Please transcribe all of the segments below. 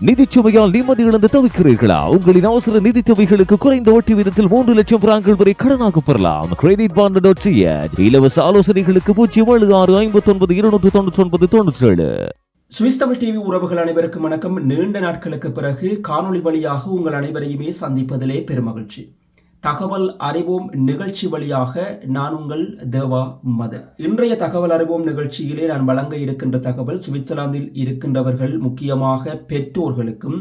நிதிச்சுமையால் நிம்மதி இழந்து தவிக்கிறீர்களா? உங்களின் அவசர நிதி தேவைகளுக்கு குறைந்த வட்டி விதத்தில் மூன்று லட்சம் பிராங்கள் வரை கடனாக பெறலாம். கிரெடிட் பாண்ட் டாட் இலவச ஆலோசனைகளுக்கு பூஜ்ஜியம் ஏழு ஆறு ஐம்பத்தி ஒன்பது இருநூற்று தொண்ணூற்றி ஒன்பது தொண்ணூற்றி ஏழு சுவிஸ் தமிழ் டிவி உறவுகள் அனைவருக்கும் வணக்கம். நீண்ட நாட்களுக்கு பிறகு காணொளி வழியாக உங்கள் அனைவரையுமே சந்திப்பதிலே பெருமகிழ்ச்சி தகவல் அறிவோம் நிகழ்ச்சி வழியாக நான் உங்கள் தேவா மதன். இன்றைய தகவல் அறிவோம் நிகழ்ச்சியிலே நான் வழங்க இருக்கின்ற தகவல் சுவிட்சர்லாந்தில் இருக்கின்றவர்கள் முக்கியமாக பெற்றோர்களுக்கும்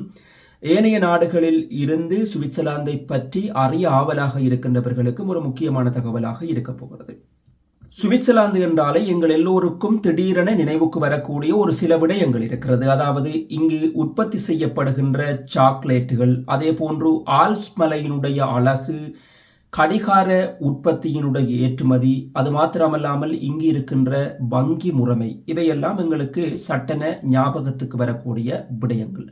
ஏனைய நாடுகளில் இருந்து சுவிட்சர்லாந்தை பற்றி அறிய ஆவலாக இருக்கின்றவர்களுக்கும் ஒரு முக்கியமான தகவலாக இருக்கப் போகிறது. சுவிட்சர்லாந்து என்றாலே எங்கள் எல்லோருக்கும் திடீரென நினைவுக்கு வரக்கூடிய ஒரு சில விடயங்கள் இருக்கிறது. அதாவது இங்கு உற்பத்தி செய்யப்படுகின்ற சாக்லேட்டுகள் அதே போன்று ஆல்ஸ் மலையினுடைய அழகு கடிகார உற்பத்தியினுடைய ஏற்றுமதி அது மாத்திரமல்லாமல் இங்கு இருக்கின்ற வங்கி முறைமை இவையெல்லாம் எங்களுக்கு சட்டென ஞாபகத்துக்கு வரக்கூடிய விடயங்கள்.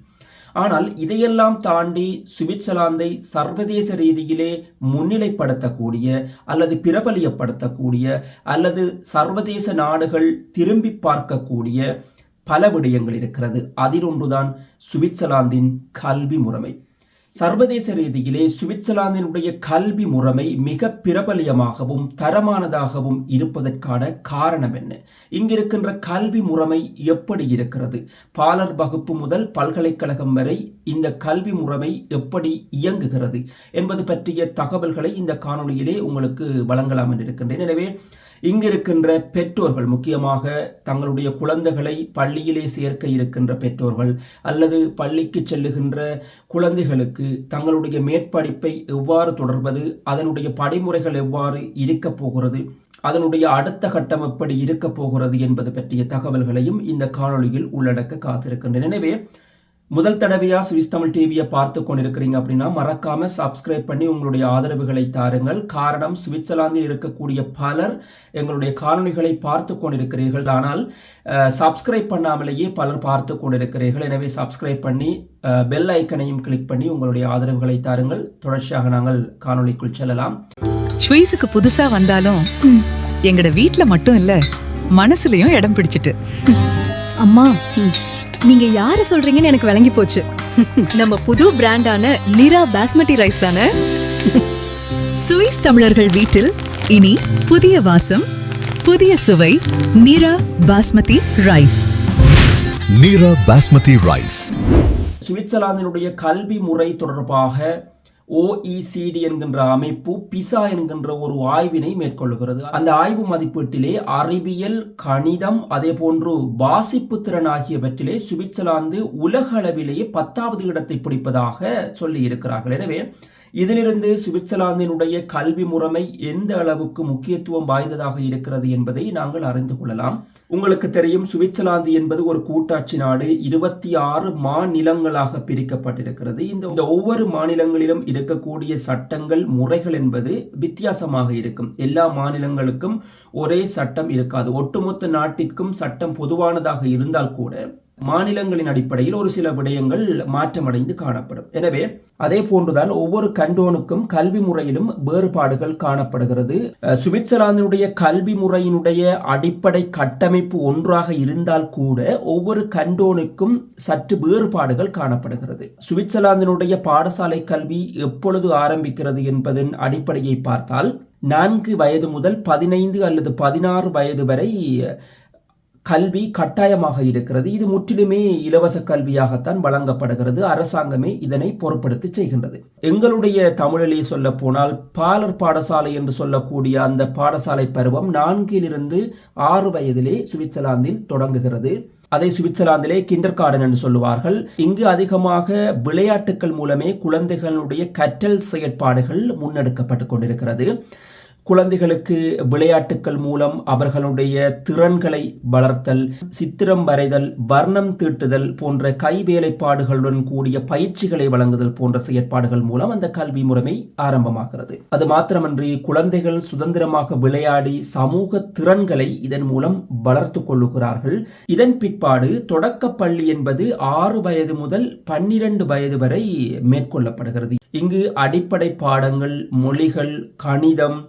ஆனால் இதையெல்லாம் தாண்டி சுவிட்சர்லாந்தை சர்வதேச ரீதியிலே முன்னிலைப்படுத்தக்கூடிய அல்லது பிரபலியப்படுத்தக்கூடிய அல்லது சர்வதேச நாடுகள் திரும்பி பார்க்கக்கூடிய பல விடயங்கள் இருக்கிறது. அதில் ஒன்றுதான் சுவிட்சர்லாந்தின் கல்வி முறைமை. சர்வதேச ரீதியிலே சுவிட்சர்லாந்தினுடைய கல்வி முறைமை மிக பிரபலியமாகவும் தரமானதாகவும் இருப்பதற்கான காரணம் என்ன? இங்கிருக்கின்ற கல்வி முறைமை எப்படி இருக்கிறது? பாலர் வகுப்பு முதல் பல்கலைக்கழகம் வரை இந்த கல்வி முறைமை எப்படி இயங்குகிறது? என்பது பற்றிய தகவல்களை இந்த காணொலியிலே உங்களுக்கு வழங்கலாம் என்று இருக்கின்றேன். எனவே இங்கிருக்கின்ற பெற்றோர்கள் முக்கியமாக தங்களுடைய குழந்தைகளை பள்ளியிலே சேர்க்க இருக்கின்ற பெற்றோர்கள் அல்லது பள்ளிக்கு செல்லுகின்ற குழந்தைகளுக்கு தங்களுடைய மேற்படிப்பை எவ்வாறு தொடர்வது அதனுடைய படிமுறைகள் எவ்வாறு இருக்கப் போகிறது அதனுடைய அடுத்த கட்டம் எப்படி இருக்கப் போகிறது என்பது பற்றிய தகவல்களையும் இந்த காணொளியில் உள்ளடக்க காத்திருக்கின்றன. எனவே முதல் தடவையா சுவிஸ் தமிழ் டிவியை பார்த்து கொண்டிருக்கிறீங்க அப்படின்னா மறக்காம சப்ஸ்கிரைப் பண்ணி உங்களுடைய ஆதரவுகளை தாருங்கள். காரணம் சுவிட்சர்லாந்தில் இருக்கக்கூடிய பலர் எங்களுடைய காணொளிகளை பார்த்து கொண்டிருக்கிறீர்கள். ஆனால் சப்ஸ்கிரைப் பண்ணாமலேயே பலர் பார்த்து கொண்டிருக்கிறீர்கள். எனவே சப்ஸ்கிரைப் பண்ணி பெல் ஐக்கனையும் கிளிக் பண்ணி உங்களுடைய ஆதரவுகளை தாருங்கள். தொடர்ச்சியாக நாங்கள் காணொளிக்குள் செல்லலாம். ஸ்வீஸுக்கு புதுசா வந்தாலும் எங்கட வீட்ல மட்டும் இல்ல மனசுலயும் இடம் பிடிச்சிட்டு. அம்மா நீங்க யார சொல்றீங்கன்னு எனக்கு விளங்கி போச்சு. நம்ம புது பிராண்டான நிரா பாஸ்மதி ரைஸ் தானே? சுவிஸ் தமிழர்கள் வீட்டில் இனி புதிய வாசம் புதிய சுவை Nira basmati rice. Nira Basmati Rice. சுவிட்சர்லாந்தினுடைய கல்வி முறை தொடர்பாக ஓஇசிடி என்கின்ற அமைப்பு பிசா என்கின்ற ஒரு ஆய்வினை மேற்கொள்கிறது. அந்த ஆய்வு மதிப்பீட்டிலே அறிவியல் கணிதம் அதே போன்று வாசிப்பு திறன் ஆகியவற்றிலே சுவிட்சர்லாந்து உலக அளவிலேயே பத்தாவது இடத்தை பிடிப்பதாக சொல்லி இருக்கிறார்கள் எனவே இதிலிருந்து சுவிட்சர்லாந்தினுடைய கல்வி முறைமை எந்த அளவுக்கு முக்கியத்துவம் வாய்ந்ததாக இருக்கிறது என்பதை நாங்கள் அறிந்து கொள்ளலாம். உங்களுக்கு தெரியும் சுவிட்சர்லாந்து என்பது ஒரு கூட்டாட்சி நாடு. இருபத்தி ஆறு மாநிலங்களாக பிரிக்கப்பட்டிருக்கிறது. இந்த இந்த ஒவ்வொரு மாநிலங்களிலும் இருக்கக்கூடிய சட்டங்கள் முறைகள் என்பது வித்தியாசமாக இருக்கும். எல்லா மாநிலங்களுக்கும் ஒரே சட்டம் இருக்காது. ஒட்டுமொத்த நாட்டிற்கும் சட்டம் பொதுவானதாக இருந்தால் கூட மாநிலங்களின் அடிப்படையில் ஒரு சில விடயங்கள் மாற்றமடைந்து காணப்படும். எனவே அதே போன்றுதான் ஒவ்வொரு கண்டோனுக்கும் கல்வி முறையிலும் வேறுபாடுகள் காணப்படுகிறது. சுவிட்சர்லாந்தினுடைய கல்வி முறையினுடைய அடிப்படை கட்டமைப்பு ஒன்றாக இருந்தால் கூட ஒவ்வொரு கண்டோனுக்கும் சற்று வேறுபாடுகள் காணப்படுகிறது. சுவிட்சர்லாந்தினுடைய பாடசாலை கல்வி எப்பொழுது ஆரம்பிக்கிறது என்பதன் அடிப்படையை பார்த்தால் நான்கு வயது முதல் பதினைந்து அல்லது பதினாறு வயது வரை கல்வி கட்டாயமாக இருக்கிறது. இது முற்றிலுமே இலவச கல்வியாகத்தான் வழங்கப்படுகிறது. அரசாங்கமே இதனை பொறுப்படுத்தி செய்கின்றது. எங்களுடைய தமிழிலே சொல்ல போனால் பாலர் பாடசாலை என்று சொல்லக்கூடிய அந்த பாடசாலை பருவம் நான்கிலிருந்து ஆறு வயதிலே சுவிட்சர்லாந்தில் தொடங்குகிறது. அதை சுவிட்சர்லாந்திலே கிண்டர் கார்டன் என்று சொல்லுவார்கள். இங்கு அதிகமாக விளையாட்டுகள் மூலமே குழந்தைகளுடைய கற்றல் செயற்பாடுகள் முன்னெடுக்கப்பட்டு கொண்டிருக்கிறது. குழந்தைகளுக்கு விளையாட்டுக்கள் மூலம் அவர்களுடைய திறன்களை வளர்த்தல் சித்திரம் வரைதல் வர்ணம் தீட்டுதல் போன்ற கை வேலைப்பாடுகளுடன் கூடிய பயிற்சிகளை வழங்குதல் போன்ற செயற்பாடுகள் மூலம் அந்த கல்வி முறைமை ஆரம்பமாகிறது. அது மாத்திரமன்றி குழந்தைகள் சுதந்திரமாக விளையாடி சமூக திறன்களை இதன் மூலம் வளர்த்து கொள்ளுகிறார்கள். இதன் பிற்பாடு தொடக்க பள்ளி என்பது ஆறு வயது முதல் பன்னிரண்டு வயது வரை மேற்கொள்ளப்படுகிறது. இங்கு அடிப்படை பாடங்கள் மொழிகள் கணிதம்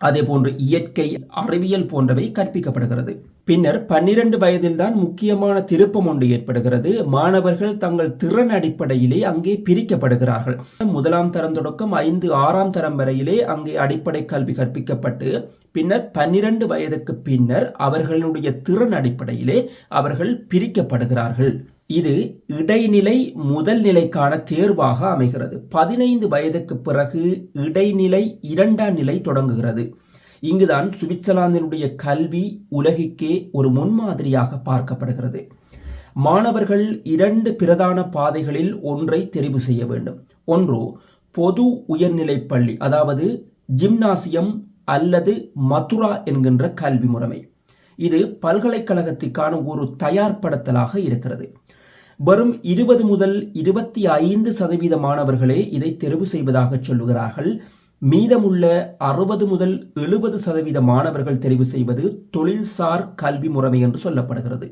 அதேபோன்று இயற்கை அறிவியல் போன்றவை கற்பிக்கப்படுகிறது. பின்னர் பன்னிரண்டு வயதில்தான் முக்கியமான திருப்பம் ஒன்று ஏற்படுகிறது. மாணவர்கள் தங்கள் திறன் அடிப்படையிலே அங்கே பிரிக்கப்படுகிறார்கள். முதலாம் தரம் தொடக்கம் ஐந்து ஆறாம் தரம் வரையிலே அங்கே அடிப்படை கல்வி கற்பிக்கப்பட்டு பின்னர் பன்னிரண்டு வயதுக்கு பின்னர் அவர்களுடைய திறன் அடிப்படையிலே அவர்கள் பிரிக்கப்படுகிறார்கள். இது இடைநிலை முதல் நிலைக்கான தேர்வாக அமைகிறது. பதினைந்து வயதுக்கு பிறகு இடைநிலை இரண்டாம் நிலை தொடங்குகிறது. இங்குதான் சுவிட்சர்லாந்தினுடைய கல்வி உலகிற்கே ஒரு முன்மாதிரியாக பார்க்கப்படுகிறது. மாணவர்கள் இரண்டு பிரதான பாதைகளில் ஒன்றை தெரிவு செய்ய வேண்டும். ஒன்று பொது உயர்நிலை பள்ளி அதாவது ஜிம்னாசியம் அல்லது மதுரா என்கின்ற கல்வி முறைமை. இது பல்கலைக்கழகத்திற்கான ஒரு தயார்படுத்தலாக இருக்கிறது. வரும் இருபது முதல் இருபத்தி ஐந்து சதவீத மாணவர்களே இதை தெரிவு செய்வதாக சொல்லுகிறார்கள். மீதமுள்ள அறுபது முதல் எழுபது சதவீத மாணவர்கள் தெரிவு செய்வது தொழில்சார் கல்வி முறைமை என்று சொல்லப்படுகிறது.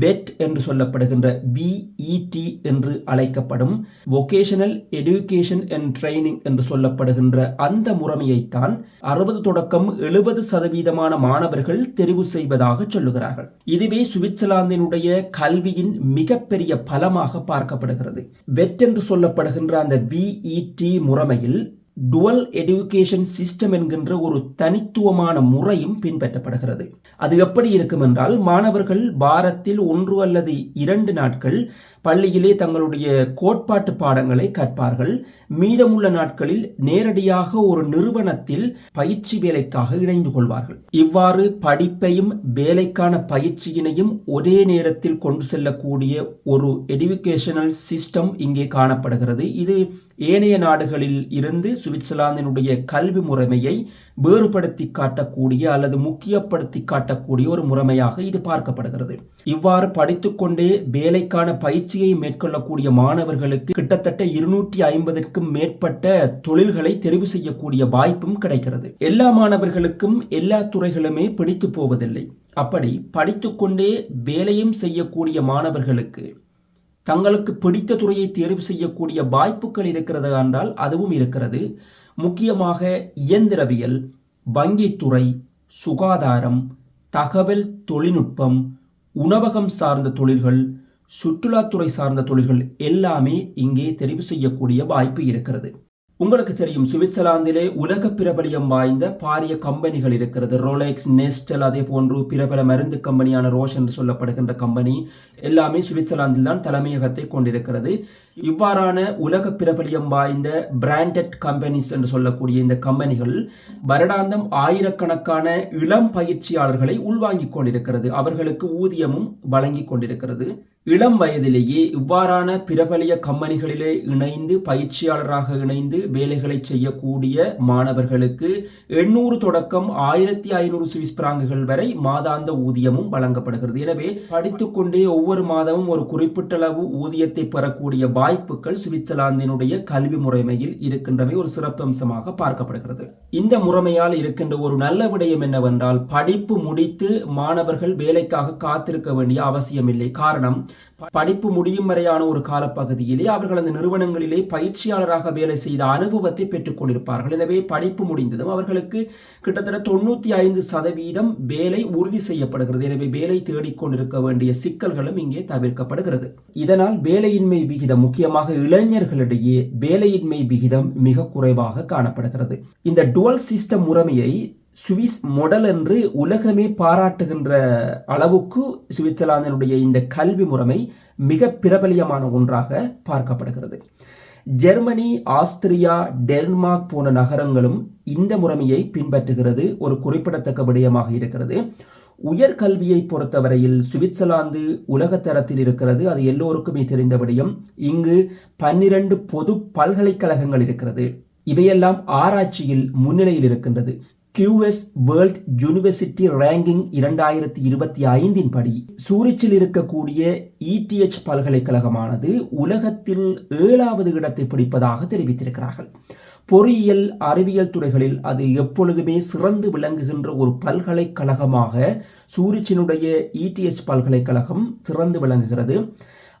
பெட் என்று சொல்லப்படுகின்ற விஇடி என்று அழைக்கப்படும் வொகேஷனல் எடுகேஷன் அண்ட் ட்ரைனிங் என்று சொல்லப்படுகின்ற அந்த முறைமையைத்தான் அறுபது தொடக்கம் எழுபது சதவீதமான மாணவர்கள் தெரிவு செய்வதாக சொல்லுகிறார்கள். இதுவே சுவிட்சர்லாந்தினுடைய கல்வியின் மிகப்பெரிய பலமாக பார்க்கப்படுகிறது. வெட் என்று சொல்லப்படுகின்ற அந்த விஇடி முறைமையில் டுவல் எடுகேஷன் சிஸ்டம் என்கின்ற ஒரு தனித்துவமான முறையும் பின்பற்றப்படுகிறது. அது எப்படி இருக்கும் என்றால் மாணவர்கள் வாரத்தில் ஒன்று அல்லது இரண்டு நாட்கள் பள்ளியிலே தங்களுடைய கோட்பாட்டு பாடங்களை கற்பார்கள். மீதமுள்ள நாட்களில் நேரடியாக ஒரு நிறுவனத்தில் பயிற்சி வேலைக்காக இணைந்து கொள்வார்கள். இவ்வாறு படிப்பையும் வேலைக்கான பயிற்சியினையும் ஒரே நேரத்தில் கொண்டு செல்லக்கூடிய ஒரு எடுகேஷனல் சிஸ்டம் இங்கே காணப்படுகிறது. இது ஏனைய நாடுகளில் இருந்து சுவிட்சர்லாந்தினுடைய கல்வி முறைமையை வேறுபடுத்தி காட்டக்கூடிய அல்லது முக்கியப்படுத்தி காட்டக்கூடிய ஒரு முறைமையாக இது பார்க்கப்படுகிறது. இவ்வாறு படித்துக்கொண்டே வேலைக்கான பயிற்சியை மேற்கொள்ளக்கூடிய மாணவர்களுக்கு கிட்டத்தட்ட இருநூற்றி ஐம்பதுக்கும் மேற்பட்ட தொழில்களை தெரிவு செய்யக்கூடிய வாய்ப்பும் கிடைக்கிறது. எல்லா மாணவர்களுக்கும் எல்லா துறைகளுமே பிடித்து போவதில்லை. அப்படி படித்துக்கொண்டே வேலையும் செய்யக்கூடிய மாணவர்களுக்கு தங்களுக்கு பிடித்த துறையை தேர்வு செய்யக்கூடிய வாய்ப்புகள் இருக்கிறது என்றால் அதுவும் இருக்கிறது. முக்கியமாக இயந்திரவியல் வங்கித்துறை சுகாதாரம் தகவல் தொழில்நுட்பம் உணவகம் சார்ந்த தொழில்கள் சுற்றுலாத்துறை சார்ந்த தொழில்கள் எல்லாமே இங்கே தெரிவு செய்யக்கூடிய வாய்ப்பு இருக்கிறது. உங்களுக்கு தெரியும் சுவிட்சர்லாந்திலே உலக பிரபலியம் வாய்ந்த பாரிய கம்பெனிகள் இருக்கிறது. ரோலெக்ஸ் நெஸ்டல் அதே போன்று பிரபல மருந்து கம்பெனியான ரோஷன் சொல்லப்படுகின்ற கம்பெனி. எல்லாமே சுவிட்சர்லாந்தில் தான் தலைமையகத்தை கொண்டிருக்கிறது. இவ்வாறான உலக பிரபலியம் வாய்ந்த பிராண்டட் கம்பெனிஸ் என்று சொல்லக்கூடிய இந்த கம்பெனிகள் வருடாந்தம் ஆயிரக்கணக்கான இளம் பயிற்சியாளர்களை உள்வாங்கிக் கொண்டிருக்கிறது. அவர்களுக்கு ஊதியமும் வழங்கிக் கொண்டிருக்கிறது. இளம் வயதிலேயே இவ்வாறான பிரபலிய கம்பெனிகளிலே இணைந்து பயிற்சியாளராக இணைந்து வேலைகளை செய்யக்கூடிய மாணவர்களுக்கு எண்ணூறு தொடக்கம் ஆயிரத்தி ஐநூறு சுவிஸ் பிராங்குகள் வரை மாதாந்த ஊதியமும் வழங்கப்படுகிறது. எனவே படித்துக்கொண்டே ஒவ்வொரு மாதமும் ஒரு குறிப்பிட்ட அளவு ஊதியத்தை பெறக்கூடிய வாய்ப்புகள் சுவிட்சர்லாந்தினுடைய கல்வி முறைமையில் இருக்கின்றமை ஒரு சிறப்பம்சமாக பார்க்கப்படுகிறது. இந்த முறைமையால் இருக்கின்ற ஒரு நல்ல விடயம் என்னவென்றால் படிப்பு முடித்து மாணவர்கள் வேலைக்காக காத்திருக்க வேண்டிய அவசியமில்லை. காரணம் படிப்பு முடியும் வரையான ஒரு காலப்பகுதியிலே அவர்கள் அந்த நிறுவனங்களிலே பயிற்சியாளராக வேலை செய்த அனுபவத்தை பெற்றுக்கொண்டிருப்பார்கள் எனவே படிப்பு முடிந்ததும் அவர்களுக்கு கிட்டத்தட்ட தொண்ணூத்தி ஐந்து சதவீதம் வேலை உறுதி செய்யப்படுகிறது. எனவே வேலை தேடிக்கொண்டிருக்க வேண்டிய சிக்கல்களும் இங்கே தவிர்க்கப்படுகிறது. இதனால் வேலையின்மை விகிதம் முக்கியமாக இளைஞர்களிடையே வேலையின்மை விகிதம் மிக குறைவாக காணப்படுகிறது. இந்த டுவல் சிஸ்டம் முறைமையை சுவிஸ் மொடல் என்று உலகமே பாராட்டுகின்ற அளவுக்கு சுவிட்சர்லாந்தினுடைய இந்த கல்வி முறைமை மிக பிரபலியமான ஒன்றாக பார்க்கப்படுகிறது. ஜெர்மனி ஆஸ்திரியா டென்மார்க் போன்ற நகரங்களும் இந்த முறைமையை பின்பற்றுகிறது. ஒரு குறிப்பிடத்தக்க விடயமாக இருக்கிறது. உயர்கல்வியை பொறுத்தவரையில் சுவிட்சர்லாந்து உலகத்தரத்தில் இருக்கிறது. அது எல்லோருக்குமே தெரிந்த விடயம். இங்கு பன்னிரண்டு பொது பல்கலைக்கழகங்கள் இருக்கிறது. இவையெல்லாம் ஆராய்ச்சியில் முன்னிலையில் இருக்கின்றது. கியூஎஸ் வேர்ல்ட் யூனிவர்சிட்டி ரேங்கிங் இரண்டாயிரத்தி இருபத்தி ஐந்தின் படி சூரிச்சில் இருக்கக்கூடிய இடிஎச் பல்கலைக்கழகமானது உலகத்தில் ஏழாவது இடத்தை பிடிப்பதாக தெரிவித்திருக்கிறார்கள். பொறியியல் அறிவியல் துறைகளில் அது எப்பொழுதுமே சிறந்து விளங்குகின்ற ஒரு பல்கலைக்கழகமாக சூரிச்சினுடைய இடிஎச் பல்கலைக்கழகம் சிறந்து விளங்குகிறது.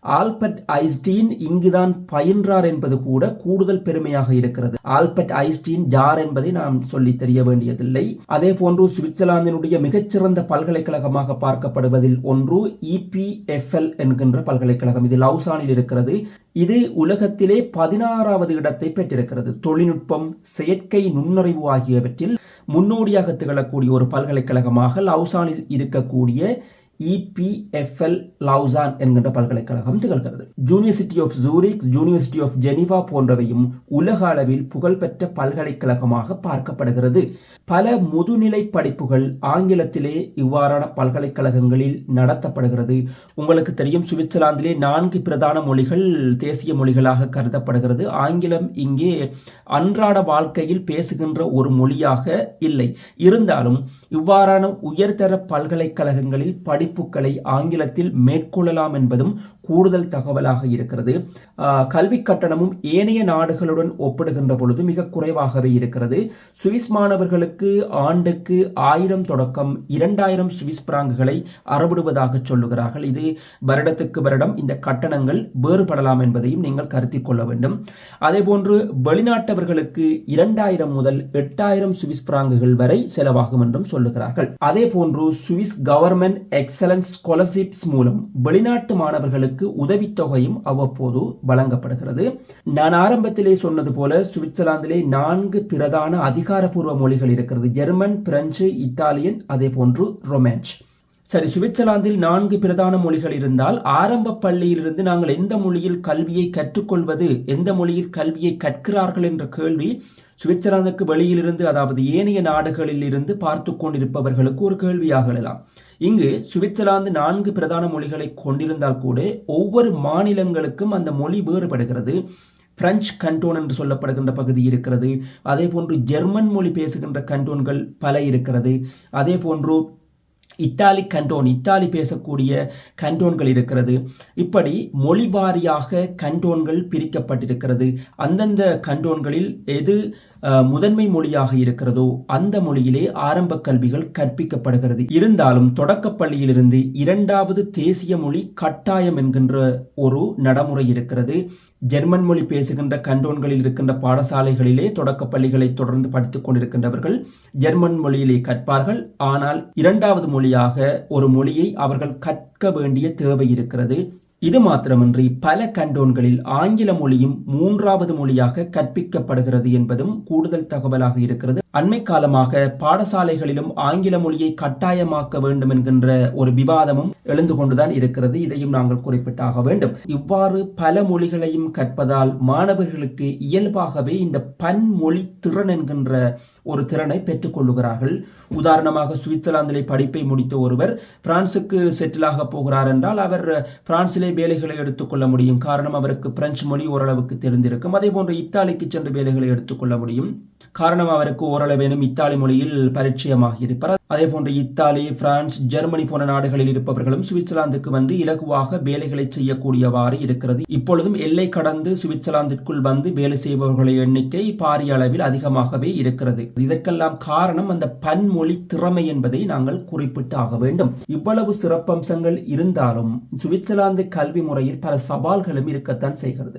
ஆல்பர்ட் ஐஸ்டீன் இங்குதான் பயின்றார் என்பது கூட கூடுதல் பெருமையாக இருக்கிறது. ஆல்பர்ட் ஐஸ்டீன் யார் என்பதை நாம் சொல்லி தெரிய வேண்டியதில்லை. அதே போன்று சுவிட்சர்லாந்தினுடைய மிகச்சிறந்த பல்கலைக்கழகமாக பார்க்கப்படுவதில் ஒன்று இபிஎஃப்எல் என்கின்ற பல்கலைக்கழகம். இது லவுசானில் இருக்கிறது. இது உலகத்திலே பதினாறாவது இடத்தை பெற்றிருக்கிறது. தொழில்நுட்பம் செயற்கை நுண்ணறிவு ஆகியவற்றில் முன்னோடியாக திகழக்கூடிய ஒரு பல்கலைக்கழகமாக லவுசானில் இருக்கக்கூடிய இபிஎஃப்எல் லவுசான் என்கின்ற பல்கலைக்கழகம் திகழ்கிறது. University of Zurich university of Geneva போன்றவையும் உலக அளவில் புகழ்பெற்ற பல்கலைக்கழகமாக பார்க்கப்படுகிறது. பல முதுநிலை படிப்புகள் ஆங்கிலத்திலே இவ்வாறான பல்கலைக்கழகங்களில் நடத்தப்படுகிறது. உங்களுக்கு தெரியும் சுவிட்சர்லாந்திலே நான்கு பிரதான மொழிகள் தேசிய மொழிகளாக கருதப்படுகிறது. ஆங்கிலம் இங்கே அன்றாட வாழ்க்கையில் பேசுகின்ற ஒரு மொழியாக இல்லை. இருந்தாலும் இவ்வாறான உயர்தர பல்கலைக்கழகங்களில் படி படிப்புகளை ஆங்கிலத்தில் மேற்கொள்ளலாம் என்பதும் கூடுதல் தகவலாக இருக்கிறது. கல்வி கட்டணமும் ஏனைய நாடுகளுடன் ஒப்பிடுகின்ற பொழுது மிக குறைவாகவே இருக்கிறது. சுவிஸ் மாணவர்களுக்கு ஆண்டுக்கு ஆயிரம் தொடக்கம் இரண்டாயிரம் சுவிஸ் பிராங்குகளை அறவிடுவதாக சொல்லுகிறார்கள். இது வருடத்துக்கு வருடம் இந்த கட்டணங்கள் வேறுபடலாம் என்பதையும் நீங்கள் கருத்தில் கொள்ள வேண்டும். அதேபோன்று வெளிநாட்டவர்களுக்கு இரண்டாயிரம் முதல் எட்டாயிரம் சுவிஸ் பிராங்குகள் வரை செலவாகும் என்றும் சொல்லுகிறார்கள். அதே போன்று Swiss government ex excellence scholarships மூலம் வெளிநாட்டு மாணவர்களுக்கு உதவித்தொகையும் அவ்வப்போது வழங்கப்படுகிறது. நான் ஆரம்பத்திலே சொன்னது போல சுவிட்சர்லாந்திலே நான்கு பிரதான அதிகாரப்பூர்வ மொழிகள் இருக்கிறது. ஜெர்மன் பிரெஞ்சு இத்தாலியன் அதே போன்று ரொமான்ச் சரி சுவிட்சர்லாந்தில் நான்கு பிரதான மொழிகள் இருந்தால் ஆரம்ப பள்ளியிலிருந்து நாங்கள் எந்த மொழியில் கல்வியை கற்றுக்கொள்வது எந்த மொழியில் கல்வியை கற்கிறார்கள் என்ற கேள்வி சுவிட்சர்லாந்துக்கு வெளியிலிருந்து அதாவது ஏனைய நாடுகளில் இருந்து பார்த்து கொண்டிருப்பவர்களுக்கு ஒரு கேள்வியாக எழலாம் இங்கு சுவிட்சர்லாந்து நான்கு பிரதான மொழிகளை கொண்டிருந்தால் கூட ஒவ்வொரு மாநிலங்களுக்கும் அந்த மொழி வேறுபடுகிறது. பிரெஞ்சு கண்டோன் என்று சொல்லப்படுகின்ற பகுதி இருக்கிறது. அதே போன்று ஜெர்மன் மொழி பேசுகின்ற கண்டோன்கள் பல இருக்கிறது. அதே போன்று இத்தாலி கண்டோன் இத்தாலி பேசக்கூடிய கண்டோன்கள் இருக்கிறது. இப்படி மொழி வாரியாக கண்டோன்கள் பிரிக்கப்பட்டிருக்கிறது. அந்தந்த கண்டோன்களில் எது முதன்மை மொழியாக இருக்கிறதோ அந்த மொழியிலே ஆரம்ப கல்விகள் கற்பிக்கப்படுகிறது. இருந்தாலும் தொடக்கப்பள்ளியிலிருந்து இரண்டாவது தேசிய மொழி கட்டாயம் என்கின்ற ஒரு நடைமுறை இருக்கிறது. ஜெர்மன் மொழி பேசுகின்ற கண்டோன்களில் இருக்கின்ற பாடசாலைகளிலே தொடக்க பள்ளிகளை தொடர்ந்து படித்துக் கொண்டிருக்கின்றவர்கள் ஜெர்மன் மொழியிலே கற்பார்கள். ஆனால் இரண்டாவது மொழியாக ஒரு மொழியை அவர்கள் கற்க வேண்டிய தேவை இருக்கிறது. இது மாத்திரமின்றி பல கண்டோன்களில் ஆங்கில மொழியும் மூன்றாவது மொழியாக கற்பிக்கப்படுகிறது என்பதும் கூடுதல் தகவலாக இருக்கிறது. அண்மை காலமாக பாடசாலைகளிலும் ஆங்கில மொழியை கட்டாயமாக்க வேண்டும் என்கின்ற ஒரு விவாதமும் எழுந்து கொண்டுதான் இருக்கிறது. இதையும் நாங்கள் குறிப்பிட்டாக வேண்டும். இவ்வாறு பல மொழிகளையும் கற்பதால் மாணவர்களுக்கு இயல்பாகவே இந்த பன்மொழி திறன் என்கின்ற ஒரு திறனை பெற்றுக்கொள்ளுகிறார்கள் உதாரணமாக சுவிட்சர்லாந்திலே படிப்பை முடித்த ஒருவர் பிரான்சுக்கு செட்டிலாக போகிறார் என்றால் அவர் பிரான்சிலே வேலைகளை எடுத்துக்கொள்ள முடியும். காரணம் அவருக்கு பிரெஞ்சு மொழி ஓரளவுக்கு தெரிந்திருக்கும். அதே போன்று இத்தாலிக்கு சென்று வேலைகளை எடுத்துக்கொள்ள முடியும். காரணம் அவருக்கு ஓரளவேனும் இத்தாலி மொழியில் பரிச்சயமாக இருப்பார் அதே போன்று இத்தாலி பிரான்ஸ் ஜெர்மனி போன்ற நாடுகளில் இருப்பவர்களும் சுவிட்சர்லாந்துக்கு வந்து இலகுவாக வேலைகளை செய்யக்கூடியவாறு இருக்கிறது. இப்பொழுதும் எல்லை கடந்து சுவிட்சர்லாந்திற்குள் வந்து வேலை செய்பவர்களின் எண்ணிக்கை பாரிய அளவில் அதிகமாகவே இருக்கிறது. இதற்கெல்லாம் காரணம் அந்த பன்மொழி திறமை என்பதை நாங்கள் குறிப்பிட்டாக ஆக வேண்டும். இவ்வளவு சிறப்பம்சங்கள் இருந்தாலும் சுவிட்சர்லாந்து கல்வி முறையில் பல சவால்களும் இருக்கத்தான் செய்கிறது.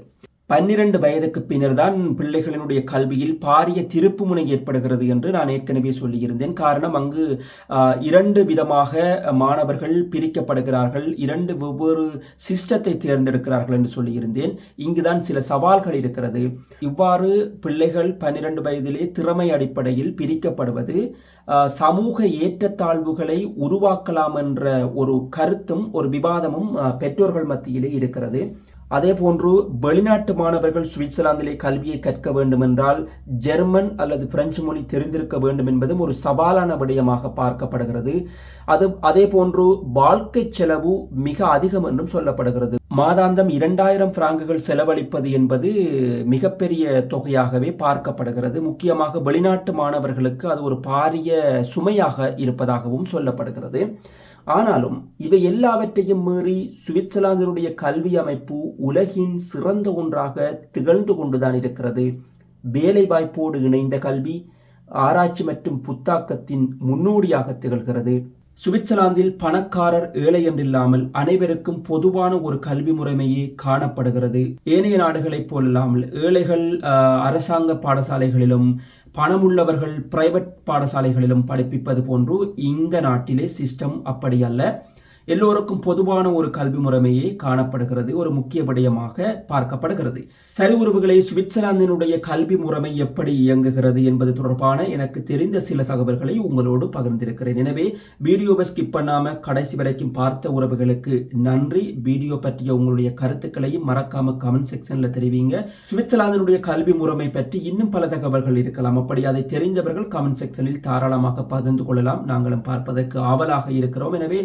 பன்னிரண்டு வயதுக்கு பின்னர் தான் பிள்ளைகளினுடைய கல்வியில் பாரிய திருப்பு முனை ஏற்படுகிறது என்று நான் ஏற்கனவே சொல்லியிருந்தேன். காரணம் அங்கு இரண்டு விதமாக மாணவர்கள் பிரிக்கப்படுகிறார்கள். இரண்டு வெவ்வேறு சிஸ்டத்தை தேர்ந்தெடுக்கிறார்கள் என்று சொல்லியிருந்தேன். இங்குதான் சில சவால்கள் இருக்கிறது. இவ்வாறு பிள்ளைகள் பன்னிரண்டு வயதிலே திறமை அடிப்படையில் பிரிக்கப்படுவது சமூக ஏற்றத்தாழ்வுகளை உருவாக்கலாம் என்ற ஒரு கருத்தும் ஒரு விவாதமும் பெற்றோர்கள் மத்தியிலே இருக்கிறது. அதே போன்று வெளிநாட்டு மாணவர்கள் சுவிட்சர்லாந்திலே கல்வியை கற்க வேண்டுமென்றால் ஜெர்மன் அல்லது பிரெஞ்சு மொழி தெரிந்திருக்க வேண்டும் என்பதும் ஒரு சவாலான விடயமாக பார்க்கப்படுகிறது. அது அதே போன்று வாழ்க்கை செலவு மிக அதிகம் என்றும் சொல்லப்படுகிறது. மாதாந்தம் இரண்டாயிரம் பிராங்குகள் செலவழிப்பது என்பது மிகப்பெரிய தொகையாகவே பார்க்கப்படுகிறது. முக்கியமாக வெளிநாட்டு மாணவர்களுக்கு அது ஒரு பாரிய சுமையாக இருப்பதாகவும் சொல்லப்படுகிறது. ஆனாலும் இவை எல்லாவற்றையும் மீறி சுவிட்சர்லாந்தினுடைய கல்வி அமைப்பு உலகின் சிறந்த ஒன்றாக திகழ்ந்து கொண்டுதான் இருக்கிறது. வேலைவாய்ப்போடு இணைந்த கல்வி ஆராய்ச்சி மற்றும் புத்தாக்கத்தின் முன்னோடியாக திகழ்கிறது. சுவிட்சர்லாந்தில் பணக்காரர் ஏழை என்றில்லாமல் அனைவருக்கும் பொதுவான ஒரு கல்வி முறைமையே காணப்படுகிறது. ஏனைய நாடுகளைப் போலல்லாமல் ஏழைகள் அரசாங்க பாடசாலைகளிலும் பணமுள்ளவர்கள் பிரைவேட் பாடசாலைகளிலும் படிப்பிப்பது போன்று இந்த நாட்டிலே சிஸ்டம் அப்படி அல்ல. எல்லோருக்கும் பொதுவான ஒரு கல்வி முறைமையே காணப்படுகிறது ஒரு முக்கிய விடயமாக பார்க்கப்படுகிறது. சரி உறவுகளை சுவிட்சர்லாந்தினுடைய கல்வி முறைமை எப்படி இயங்குகிறது என்பது தொடர்பான எனக்கு தெரிந்த சில தகவல்களை உங்களோடு பகிர்ந்திருக்கிறேன். எனவே வீடியோவை ஸ்கிப் பண்ணாம கடைசி வரைக்கும் பார்த்த உறவுகளுக்கு நன்றி. வீடியோ பற்றிய உங்களுடைய கருத்துக்களையும் மறக்காம கமெண்ட் செக்ஷன்ல தெரிவிங்க. சுவிட்சர்லாந்தினுடைய கல்வி முறைமை பற்றி இன்னும் பல தகவல்கள் இருக்கலாம். அப்படி அதை தெரிந்தவர்கள் கமெண்ட் செக்ஷனில் தாராளமாக பகிர்ந்து கொள்ளலாம். நாங்களும் பார்ப்பதற்கு ஆவலாக இருக்கிறோம். எனவே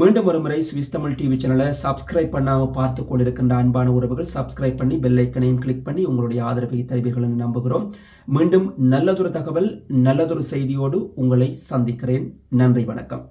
மீண்டும் ஒரு முறை சுவிஸ் தமிழ் டிவி சேனலை சப்ஸ்கிரைப் பண்ணாமல் பார்த்து கொண்டிருக்கின்ற அன்பான உறவுகள் சப்ஸ்கிரைப் பண்ணி பெல் ஐக்கனையும் கிளிக் பண்ணி உங்களுடைய ஆதரவை தருவீர்கள் என்று நம்புகிறோம். மீண்டும் நல்லதொரு தகவல் நல்லதொரு செய்தியோடு உங்களை சந்திக்கிறேன். நன்றி வணக்கம்.